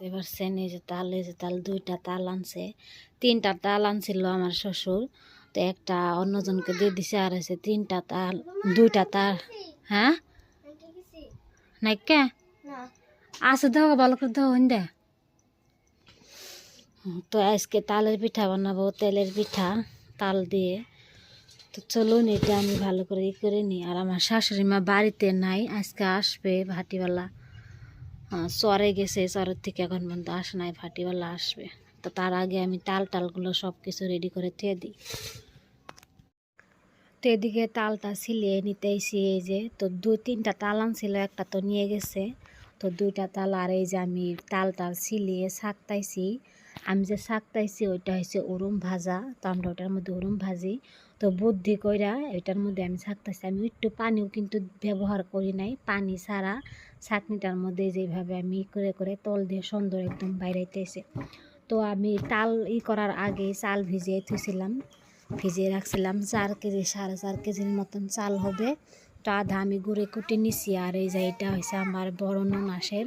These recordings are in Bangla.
দেখতে পাচ্ছেন এই যে তাল এই যে তাল দুইটা তাল আনছে। তিনটা তাল আনছিল আমার শ্বশুর। তো একটা অন্যজনকে দিয়ে দিছে আর হচ্ছে তিনটা তাল দুইটা তাল। হ্যাঁ? নাইকা? আছে দেখো ভালো করে দেখো দে। তো আজকে তালের পিঠা বানাবো তেলের পিঠা তাল দিয়ে। তো চলুন এটা আমি ভালো করে ই করে নিই। আর আমার শাশুড়ি মা বাড়িতে নাই আজকে আসবে ভাটিওয়ালা চরে গেছে, চরের থেকে এখন পর্যন্ত আসে নাই ফাটিওয়ালা আসবে। তো তার আগে আমি তাল টালগুলো সব কিছু রেডি করে থুয়ে দিই। তো এদিকে তালটা ছিলিয়ে নিতেইছি এই যে, তো দু তিনটা তাল আনছিল, একটা তো নিয়ে গেছে। তো দুইটা তাল আর এই যে আমি তাল টাল ছিলিয়ে ছাকতাইছি। আমি যে ছাকতাইছি ওইটা হচ্ছে উরুম ভাজা, তো আমরা ওটার মধ্যে উরুম ভাজি। তো বুদ্ধি কইরা এটার মধ্যে আমি ছাকতাইছি আমি একটু পানিও কিন্তু ব্যবহার করি নাই, পানি ছাড়া ছাকনিটার মধ্যে যেভাবে আমি করে করে তল দিয়ে সুন্দর একদম বাইরাইতেছে। তো আমি তাল ই করার আগে চাল ভিজিয়ে থুইছিলাম, ভিজিয়ে রাখছিলাম চার কেজি, সাড়ে চার কেজির মতন চাল হবে। তো আমি ঘুরে কুটে নিছি আর এই যে এটা হয়েছে আমার বড় ননাসের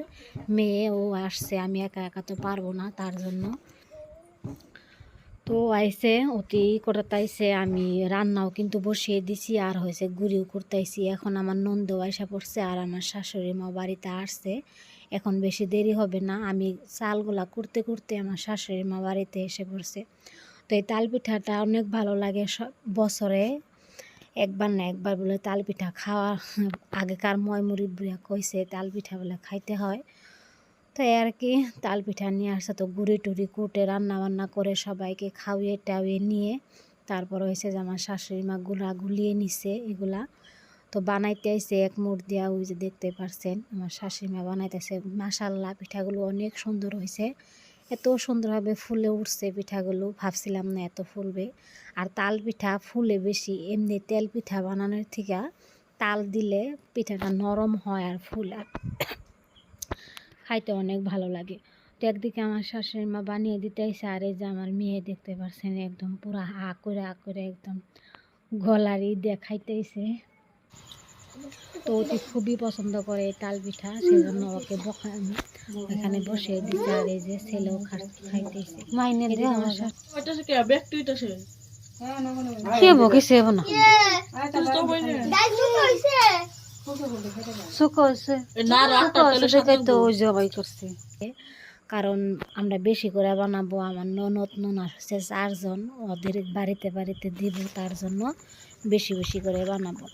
মেয়ে, ও আসছে, আমি একা একা তো পারব না তার জন্য। তো আইসে অতি করতাইছে আমি রান্নাও কিন্তু বসিয়ে দিছি আর হয়েছে গুড়িও করতাইছি এখন আমার নন্দেও আইসা পড়ছে আর আমার শাশুড়ি মা বাড়িতে আসছে। এখন বেশি দেরি হবে না, আমি চালগুলা করতে করতে আমার শাশুড়ি মা বাড়িতে এসে পড়ছে। তো এই তাল পিঠাটা অনেক ভালো লাগে বছরে। একবার না একবার বলে তাল পিঠা খাওয়া আগেকার ময় মুরব্বীরা কইছে তাল পিঠা বলে খাইতে হয়। তো আর কি তাল পিঠা নিয়ে আসছে তো গুড়ি টুড়ি কুটে রান্না বান্না করে সবাইকে খাওয়িয়ে টাওয়িয়ে নিয়ে তারপর হয়েছে যে আমার শাশুড়ি মা গুলা গুলিয়ে নিছে এগুলা। তো বানাইতে আইসে এক মুঠ দিয়া, ওই যে দেখতে পারছেন, আমার শাশুড়ি মা বানাইতেছে। মাসাল্লাহ পিঠাগুলো অনেক সুন্দর হয়েছে এত সুন্দরভাবে ফুলে উঠছে পিঠাগুলো, ভাবছিলাম না এত ফুলবে। আর তাল পিঠা ফুলে বেশি, এমনি তেল পিঠা বানানোর থেকে তাল দিলে পিঠাটা নরম হয় আর ফুলে। খাইতে অনেক ভালো লাগে। তো একদিকে আমার শাশুড়ি মা বানিয়ে দিতে আইসে, আর এই যে আমার মেয়ে দেখতে পাচ্ছেন একদম পুরা হা করে হা করে একদম গলারি দিয়ে খাইতেছে তো ওটি খুবই পছন্দ করে তাল পিঠা সেজন্য ওকে এখানে বসে দিতে আর এই যে ছেলেও খাইতেছে। মাইনে রে আমার শাশু- ওইটাছে কে ব্যাগ টুইটাছে না? তো বই না সুখ হয়েছে না রাতটা তেলের সাথে তো ওই জবাই করছে। কারণ আমরা বেশি করে বানাবো আমার ননদ ননার হচ্ছে চারজন ওদের বাড়িতে বাড়িতে দিব তার জন্য বেশি বেশি করে বানাবো।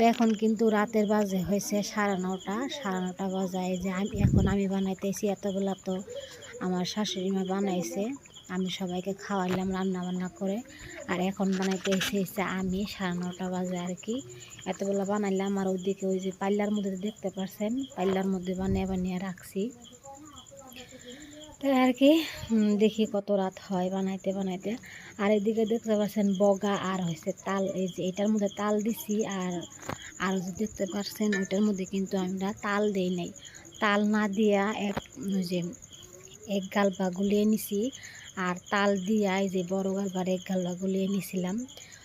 তো এখন কিন্তু রাতের বাজে হয়েছে সাড়ে নটা সাড়ে নটা বাজায় যে আমি, এখন আমি বানাইতেছি এতগুলা তো আমার শাশুড়ি মা বানাইছে। আমি সবাইকে খাওয়াইলাম রান্না বান্না করে। আর এখন বানাইতে এসেছে আমি সাড়ে নটা বাজে আর কি। এতগুলো বানাইলাম আর ওইদিকে ওই যে পাল্লার মধ্যে দেখতে পারছেন? পাল্লার মধ্যে বানিয়ে বানিয়ে রাখছি। তাই আর কি দেখি কত রাত হয় বানাইতে বানাইতে। আর এদিকে দেখতে পাচ্ছেন বগা আর হয়েছে তাল, এই যে এটার মধ্যে তাল দিছি আর আর দেখতে পাচ্ছেন ওইটার মধ্যে কিন্তু আমরা তাল দেই নাই। তাল না দিয়া এক যে এক গাল বা গুলিয়ে নিছি আর তাল দিয়া এই যে বড় গাল বা এক গাল বা গুলিয়ে নিছিলাম।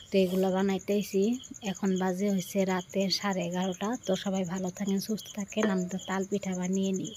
তো এগুলো বানাইতেছি। এখন বাজে হয়েছে রাতে সাড়ে এগারোটা। তো সবাই ভালো থাকেন, সুস্থ থাকেন। আমি তো তাল পিঠা বানিয়ে নিই।